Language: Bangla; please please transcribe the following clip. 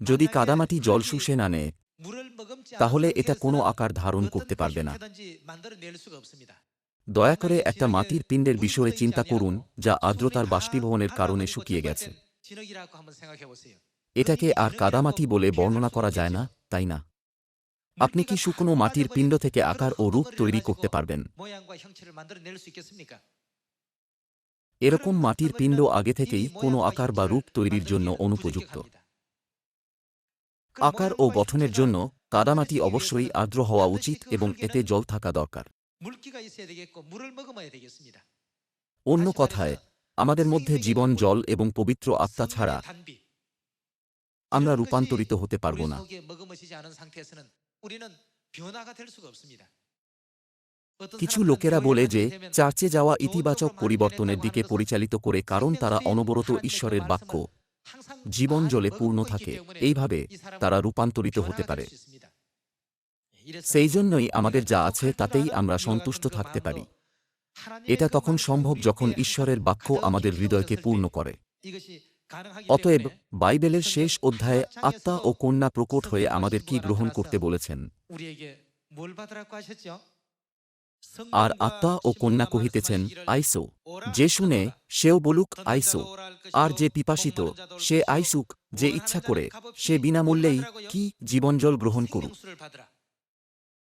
যদি কাদামাটি জল শুষে না নেয়, তাহলে এটা কোনো আকার ধারণ করতে পারবে না। দয়া করে একটা মাটির পিণ্ডের বিষয়ে চিন্তা করুন, যা আর্দ্রতার বাষ্পীভবনের কারণে শুকিয়ে গেছে। এটাকে আর কাদামাটি বলে বর্ণনা করা যায় না, তাই না? আপনি কি শুকনো মাটির পিণ্ড থেকে আকার ও রূপ তৈরি করতে পারবেন? এরকম মাটির পিণ্ড আগে থেকেই কোনো আকার বা রূপ তৈরির জন্য অনুপযুক্ত। আকার ও গঠনের জন্য কাদামাটি অবশ্যই আর্দ্র হওয়া উচিত এবং এতে জল থাকা দরকার। অন্য কথায়, আমাদের মধ্যে জীবন, জল এবং পবিত্র আত্মা ছাড়া আমরা রূপান্তরিত হতে পারব না। কিছু লোকেরা বলে যে, চার্চে যাওয়া ইতিবাচক পরিবর্তনের দিকে পরিচালিত করে কারণ তারা অনবরত ঈশ্বরের বাক্য জীবন জলে পূর্ণ থাকে। এইভাবে তারা রূপান্তরিত হতে পারে। সেই জন্যই আমাদের যা আছে তাতেই আমরা সন্তুষ্ট থাকতে পারি। এটা তখন সম্ভব যখন ঈশ্বরের বাক্য আমাদের হৃদয়কে পূর্ণ করে। অতএব বাইবেলের শেষ অধ্যায়ে আত্মা ও কন্যা প্রকট হয়ে আমাদের কি গ্রহণ করতে বলেছেন? আর আত্মা ও কন্যা কহিতেছেন আইসো যে শুনে সেও বলুক আইসো আর যে পিপাসিত সে আইসুক যে ইচ্ছা করে সে বিনামূল্যেই কি জীবনজল গ্রহণ করুক।